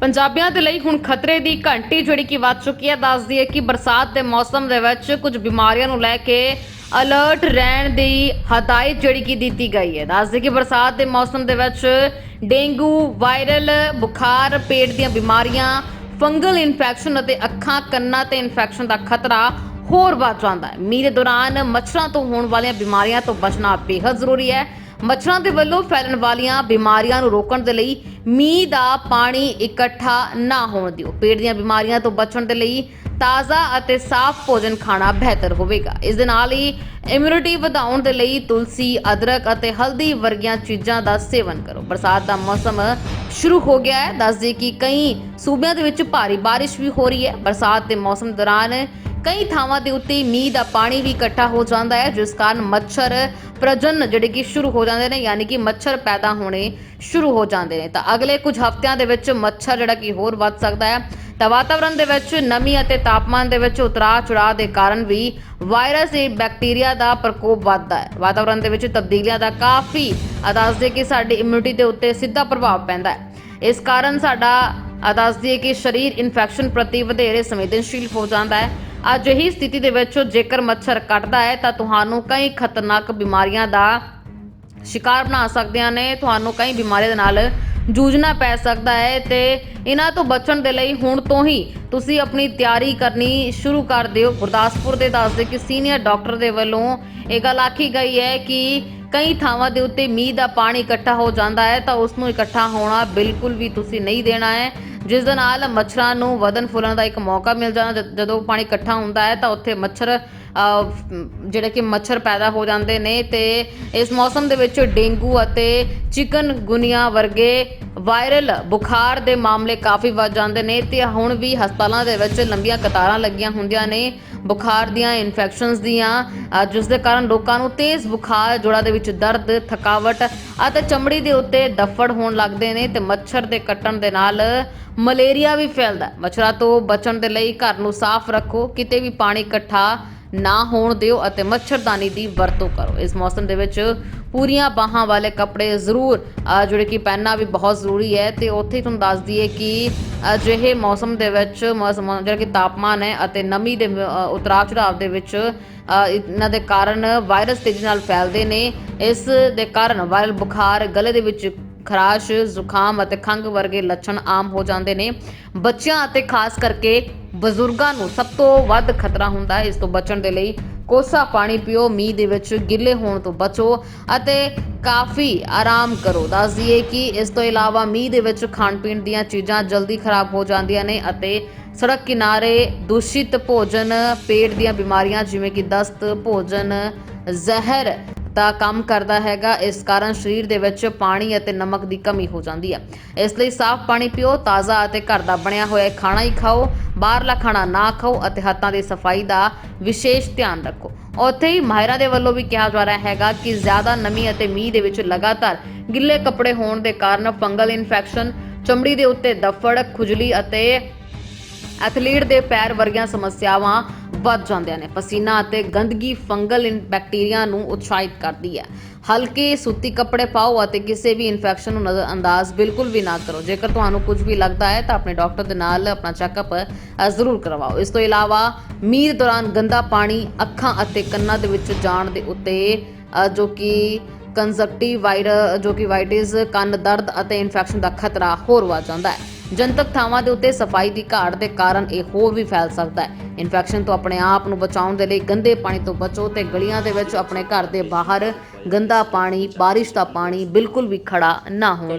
ਪੰਜਾਬੀਆਂ ਦੇ ਲਈ ਹੁਣ ਖਤਰੇ ਦੀ ਘੰਟੀ ਜਿਹੜੀ ਕਿ ਵੱਜ ਚੁੱਕੀ ਹੈ ਦੱਸਦੀ ਹੈ ਕਿ ਬਰਸਾਤ ਦੇ ਮੌਸਮ ਦੇ ਵਿੱਚ ਕੁਝ ਬਿਮਾਰੀਆਂ ਨੂੰ ਲੈ ਕੇ ਅਲਰਟ ਰਹਿਣ ਦੀ ਹਦਾਇਤ ਜਿਹੜੀ ਕਿ ਦਿੱਤੀ ਗਈ ਹੈ। ਦੱਸਦੀ ਕਿ ਬਰਸਾਤ ਦੇ ਮੌਸਮ ਦੇ ਵਿੱਚ ਡੇਂਗੂ, ਵਾਇਰਲ, ਬੁਖਾਰ, ਪੇਟ ਦੀਆਂ ਬਿਮਾਰੀਆਂ, ਫੰਗਲ ਇਨਫੈਕਸ਼ਨ ਅਤੇ ਅੱਖਾਂ, ਕੰਨਾਂ ਤੇ ਇਨਫੈਕਸ਼ਨ ਦਾ ਖਤਰਾ ਹੋਰ ਵੱਧ ਜਾਂਦਾ ਹੈ। ਮੀਂਹ ਦੇ ਦੌਰਾਨ ਮੱਛਰਾਂ ਤੋਂ ਹੋਣ ਵਾਲੀਆਂ ਬਿਮਾਰੀਆਂ ਤੋਂ ਬਚਣਾ ਬੇहद ਜ਼ਰੂਰੀ ਹੈ। ਮੱਛਰਾਂ ਦੇ ਵੱਲੋਂ ਫੈਲਣ ਵਾਲੀਆਂ ਬਿਮਾਰੀਆਂ ਨੂੰ ਰੋਕਣ ਦੇ ਲਈ ਮੀਂਹ ਦਾ ਪਾਣੀ ਇਕੱਠਾ ਨਾ ਹੋਣ ਦਿਓ। ਪੇਟ ਦੀਆਂ ਬਿਮਾਰੀਆਂ ਤੋਂ ਬਚਣ ਦੇ ਲਈ ਤਾਜ਼ਾ ਅਤੇ ਸਾਫ਼ ਭੋਜਨ ਖਾਣਾ ਬਿਹਤਰ ਹੋਵੇਗਾ। ਇਸ ਦੇ ਨਾਲ ਹੀ ਇਮਿਊਨਿਟੀ ਵਧਾਉਣ ਦੇ ਲਈ ਤੁਲਸੀ, ਅਦਰਕ ਅਤੇ ਹਲਦੀ ਵਰਗੀਆਂ ਚੀਜ਼ਾਂ ਦਾ ਸੇਵਨ ਕਰੋ। ਬਰਸਾਤ ਦਾ ਮੌਸਮ ਸ਼ੁਰੂ ਹੋ ਗਿਆ ਹੈ। ਦੱਸਦੇ ਕਿ ਕਈ ਸੂਬਿਆਂ ਦੇ ਵਿੱਚ ਭਾਰੀ ਬਾਰਿਸ਼ ਵੀ ਹੋ ਰਹੀ ਹੈ। ਬਰਸਾਤ ਦੇ ਮੌਸਮ ਦੌਰਾਨ ਕਈ ਥਾਵਾਂ ਦੇ ਉੱਤੇ ਮੀਂਹ ਦਾ ਪਾਣੀ ਵੀ ਇਕੱਠਾ ਹੋ ਜਾਂਦਾ ਹੈ, ਜਿਸ ਕਾਰਨ ਮੱਛਰ ਪ੍ਰਜਨ ਜਿਹੜੇ ਕਿ ਸ਼ੁਰੂ ਹੋ ਜਾਂਦੇ ਨੇ, ਯਾਨੀ ਕਿ ਮੱਛਰ ਪੈਦਾ ਹੋਣੇ ਸ਼ੁਰੂ ਹੋ ਜਾਂਦੇ ਨੇ। ਤਾਂ ਅਗਲੇ ਕੁਝ ਹਫ਼ਤਿਆਂ ਦੇ ਵਿੱਚ ਮੱਛਰ ਜਿਹੜਾ ਕਿ ਹੋਰ ਵੱਧ ਸਕਦਾ ਹੈ। ਤਾਂ ਵਾਤਾਵਰਣ ਦੇ ਵਿੱਚ ਨਮੀ ਅਤੇ ਤਾਪਮਾਨ ਦੇ ਵਿੱਚ ਉਤਰਾਅ ਚੜਾਅ ਦੇ ਕਾਰਨ ਵੀ ਵਾਇਰਸ ਤੇ ਬੈਕਟੀਰੀਆ ਦਾ ਪ੍ਰਕੋਪ ਵੱਧਦਾ ਹੈ। ਵਾਤਾਵਰਣ ਦੇ ਵਿੱਚ ਤਬਦੀਲੀਆਂ ਦਾ ਕਾਫੀ ਦੱਸਦੇ ਕਿ ਸਾਡੀ ਇਮਿਊਨਿਟੀ ਦੇ ਉੱਤੇ ਸਿੱਧਾ ਪ੍ਰਭਾਵ ਪੈਂਦਾ ਹੈ। ਇਸ ਕਾਰਨ ਸਾਡਾ ਦੱਸਦੀ ਹੈ ਕਿ ਸਰੀਰ ਇਨਫੈਕਸ਼ਨ ਪ੍ਰਤੀ ਵਧੇਰੇ ਸੰਵੇਦਨਸ਼ੀਲ ਹੋ ਜਾਂਦਾ ਹੈ। ਅਜਿਹੀ ਸਥਿਤੀ ਦੇ ਵਿੱਚ ਜੇਕਰ ਮੱਛਰ ਕੱਟਦਾ ਹੈ, ਤਾਂ ਤੁਹਾਨੂੰ ਕਈ ਖਤਰਨਾਕ ਬਿਮਾਰੀਆਂ ਦਾ ਸ਼ਿਕਾਰ ਬਣਾ ਸਕਦੀਆਂ ਨੇ। ਤੁਹਾਨੂੰ ਕਈ ਬਿਮਾਰੀਆਂ ਦੇ ਨਾਲ ਜੂਝਣਾ ਪੈ ਸਕਦਾ ਹੈ ਤੇ ਇਹਨਾਂ ਤੋਂ ਬਚਣ ਦੇ ਲਈ ਹੁਣ ਤੋਂ ਹੀ ਤੁਸੀਂ ਆਪਣੀ ਤਿਆਰੀ ਕਰਨੀ ਸ਼ੁਰੂ ਕਰ ਦਿਓ। ਗੁਰਦਾਸਪੁਰ ਦੇ ਦੱਸਦੇ ਕਿ ਸੀਨੀਅਰ ਡਾਕਟਰ ਦੇ ਵੱਲੋਂ ਇਹ ਗੱਲ ਆਖੀ ਗਈ ਹੈ ਕਿ ਕਈ ਥਾਵਾਂ ਦੇ ਉੱਤੇ ਮੀਂਹ ਦਾ ਪਾਣੀ ਇਕੱਠਾ ਹੋ ਜਾਂਦਾ ਹੈ ਤਾਂ ਉਸ ਨੂੰ ਇਕੱਠਾ ਹੋਣਾ ਬਿਲਕੁਲ ਵੀ ਤੁਸੀਂ ਨਹੀਂ ਦੇਣਾ ਹੈ। ਜਿਸ ਦੇ ਨਾਲ ਮੱਛਰਾਂ ਨੂੰ ਵਧਣ ਫੁੱਲਣ ਦਾ ਇੱਕ ਮੌਕਾ ਮਿਲ ਜਾਂਦਾ। ਜਦ- ਜਦੋਂ ਪਾਣੀ ਇਕੱਠਾ ਹੁੰਦਾ ਹੈ ਤਾਂ ਉੱਥੇ ਮੱਛਰ ਜਿਹੜੇ ਕਿ ਮੱਛਰ ਪੈਦਾ ਹੋ ਜਾਂਦੇ ਨੇ ਤੇ ਇਸ ਮੌਸਮ ਦੇ ਵਿੱਚ ਡੇਂਗੂ ਅਤੇ ਚਿਕਨ ਗੁਨੀਆ ਵਰਗੇ ਵਾਇਰਲ ਬੁਖਾਰ ਦੇ ਮਾਮਲੇ ਕਾਫੀ ਵੱਧ ਜਾਂਦੇ ਨੇ ਤੇ ਹੁਣ ਵੀ ਹਸਪਤਾਲਾਂ ਦੇ ਵਿੱਚ ਲੰਬੀਆਂ ਕਤਾਰਾਂ ਲੱਗੀਆਂ ਹੁੰਦੀਆਂ ਨੇ। ਬੁਖਾਰ ਦੀਆਂ ਇਨਫੈਕਸ਼ਨਸ ਦੀਆਂ ਅਹ, ਜਿਸ ਦੇ ਕਾਰਨ ਲੋਕਾਂ ਨੂੰ ਤੇਜ਼ ਬੁਖਾਰ ਜੋੜਾਂ ਦੇ ਵਿੱਚ ਦਰਦ ਥਕਾਵਟ ਅਤੇ ਚਮੜੀ ਦੇ ਉੱਤੇ ਦਫੜ ਹੋਣ ਲੱਗਦੇ ਨੇ ਤੇ ਮੱਛਰ ਦੇ ਕੱਟਣ ਦੇ ਨਾਲ ਮਲੇਰੀਆ ਵੀ ਫੈਲਦਾ ਮੱਛਰਾਂ ਤੋਂ ਬਚਣ ਦੇ ਲਈ ਘਰ ਨੂੰ ਸਾਫ਼ ਰੱਖੋ, ਕਿਤੇ ਵੀ ਪਾਣੀ ਇਕੱਠਾ ਨਾ ਹੋਣ ਦਿਓ ਅਤੇ ਮੱਛਰਦਾਨੀ ਦੀ ਵਰਤੋਂ ਕਰੋ। ਇਸ ਮੌਸਮ ਦੇ ਵਿੱਚ ਪੂਰੀਆਂ ਬਾਹਾਂ ਵਾਲੇ ਕੱਪੜੇ ਜ਼ਰੂਰ ਜਿਹੜੇ ਕਿ ਪਹਿਨਣਾ ਵੀ ਬਹੁਤ ਜ਼ਰੂਰੀ ਹੈ ਤੇ ਉੱਥੇ ਤੁਹਾਨੂੰ ਦੱਸ ਦਈਏ ਕਿ ਅਜਿਹੇ ਮੌਸਮ ਦੇ ਵਿੱਚ ਮੌਸਮ, ਜਿਹੜਾ ਕਿ ਤਾਪਮਾਨ ਹੈ ਅਤੇ ਨਮੀ ਦੇ ਉਤਰਾਅ ਚੜਾਵ ਦੇ ਵਿੱਚ ਇਹਨਾਂ ਦੇ ਕਾਰਨ ਵਾਇਰਸ ਤੇਜ਼ੀ ਨਾਲ ਫੈਲਦੇ ਨੇ। ਇਸ ਦੇ ਕਾਰਨ ਵਾਇਰਲ ਬੁਖਾਰ ਗਲੇ ਦੇ ਵਿੱਚ ਖਰਾਸ਼, ਜ਼ੁਕਾਮ ਅਤੇ ਖੰਘ ਵਰਗੇ ਲੱਛਣ ਆਮ ਹੋ ਜਾਂਦੇ ਨੇ। ਬੱਚਿਆਂ ਅਤੇ ਖਾਸ ਕਰਕੇ ਬਜ਼ੁਰਗਾਂ ਨੂੰ ਸਭ ਤੋਂ ਵੱਧ ਖਤਰਾ ਹੁੰਦਾ ਹੈ। ਇਸ ਤੋਂ ਬਚਣ ਦੇ ਲਈ ਕੋਸਾ ਪਾਣੀ ਪੀਓ, ਮੀਂਹ ਦੇ ਵਿੱਚ ਗਿੱਲੇ ਹੋਣ ਤੋਂ ਬਚੋ ਅਤੇ ਕਾਫੀ ਆਰਾਮ ਕਰੋ। ਦੱਸ ਦਈਏ ਕਿ ਇਸ ਤੋਂ ਇਲਾਵਾ ਮੀਂਹ ਦੇ ਵਿੱਚ ਖਾਣ ਪੀਣ ਦੀਆਂ ਚੀਜ਼ਾਂ ਜਲਦੀ ਖਰਾਬ ਹੋ ਜਾਂਦੀਆਂ ਨੇ ਅਤੇ ਸੜਕ ਕਿਨਾਰੇ ਦੂਸ਼ਿਤ ਭੋਜਨ, ਪੇਟ ਦੀਆਂ ਬਿਮਾਰੀਆਂ ਜਿਵੇਂ ਕਿ ਦਸਤ, ਭੋਜਨ, ਜ਼ਹਿਰ ਦਾ ਕੰਮ ਕਰਦਾ ਹੈਗਾ, ਇਸ ਕਾਰਨ ਸਰੀਰ ਦੇ ਵਿੱਚ ਪਾਣੀ ਅਤੇ ਨਮਕ ਦੀ ਕਮੀ ਹੋ ਜਾਂਦੀ ਹੈ। ਇਸ ਲਈ ਸਾਫ਼ ਪਾਣੀ ਪੀਓ, ਤਾਜ਼ਾ ਅਤੇ ਘਰ ਦਾ ਬਣਿਆ ਹੋਇਆ ਖਾਣਾ ਹੀ ਖਾਓ, ਬਾਹਰਲਾ ਖਾਣਾ ਨਾ ਖਾਓ ਅਤੇ ਹੱਥਾਂ ਦੀ ਸਫ਼ਾਈ ਦਾ ਵਿਸ਼ੇਸ਼ ਧਿਆਨ ਰੱਖੋ। ਉੱਥੇ ਹੀ ਮਾਹਿਰਾਂ ਦੇ ਵੱਲੋਂ ਵੀ ਕਿਹਾ ਜਾ ਰਿਹਾ ਹੈਗਾ ਕਿ ਜ਼ਿਆਦਾ ਨਮੀ ਅਤੇ ਮੀਂਹ ਦੇ ਵਿੱਚ ਲਗਾਤਾਰ ਗਿੱਲੇ ਕੱਪੜੇ ਹੋਣ ਦੇ ਕਾਰਨ ਫੰਗਲ ਇਨਫੈਕਸ਼ਨ, ਚਮੜੀ ਦੇ ਉੱਤੇ ਦਫੜ, ਖੁਜਲੀ ਅਤੇ ਐਥਲੀਟ ਦੇ ਪੈਰ ਵਰਗੀਆਂ ਸਮੱਸਿਆਵਾਂ ਵੱਧ ਜਾਂਦੀਆਂ ਨੇ। ਪਸੀਨਾ ਅਤੇ ਗੰਦਗੀ ਫੰਗਲ ਇਨ ਬੈਕਟੀਰੀਆ ਨੂੰ ਉਤਸ਼ਾਹਿਤ ਕਰਦੀ ਹੈ। ਹਲਕੇ ਸੂਤੀ ਕੱਪੜੇ ਪਾਓ ਅਤੇ ਕਿਸੇ ਵੀ ਇਨਫੈਕਸ਼ਨ ਨੂੰ ਨਜ਼ਰਅੰਦਾਜ਼ ਬਿਲਕੁਲ ਵੀ ਨਾ ਕਰੋ। ਜੇਕਰ ਤੁਹਾਨੂੰ ਕੁਝ ਵੀ ਲੱਗਦਾ ਹੈ ਤਾਂ ਆਪਣੇ ਡਾਕਟਰ ਦੇ ਨਾਲ ਆਪਣਾ ਚੈੱਕਅਪ ਜ਼ਰੂਰ ਕਰਵਾਓ। ਇਸ ਤੋਂ ਇਲਾਵਾ ਮੀਂਹ ਦੌਰਾਨ ਗੰਦਾ ਪਾਣੀ ਅੱਖਾਂ ਅਤੇ ਕੰਨਾਂ ਦੇ ਵਿੱਚ ਜਾਣ ਦੇ ਉੱਤੇ ਜੋ ਕਿ ਕੰਜਕਟਿਵ ਵਾਇਰਸ ਜੋ ਕਿ ਵਾਈਟਿਸ, ਕੰਨ ਦਰਦ ਅਤੇ ਇਨਫੈਕਸ਼ਨ ਦਾ ਖਤਰਾ ਹੋਰ ਵੱਧ ਜਾਂਦਾ ਹੈ। ਜਨਤਕ ਥਾਵਾਂ ਦੇ ਉੱਤੇ ਸਫ਼ਾਈ ਦੀ ਘਾਟ ਦੇ ਕਾਰਨ ਇਹ ਹੋਰ ਵੀ ਫੈਲ ਸਕਦਾ ਹੈ। ਇਨਫੈਕਸ਼ਨ ਤੋਂ ਆਪਣੇ ਆਪ ਨੂੰ ਬਚਾਉਣ ਦੇ ਲਈ ਗੰਦੇ ਪਾਣੀ ਤੋਂ ਬਚੋ ਤੇ ਗਲੀਆਂ ਦੇ ਵਿੱਚ ਆਪਣੇ ਘਰ ਦੇ ਬਾਹਰ ਗੰਦਾ ਪਾਣੀ, ਬਾਰਿਸ਼ ਦਾ ਪਾਣੀ ਬਿਲਕੁਲ ਵੀ ਖੜਾ ਨਾ ਹੋਣ ਦਿਓ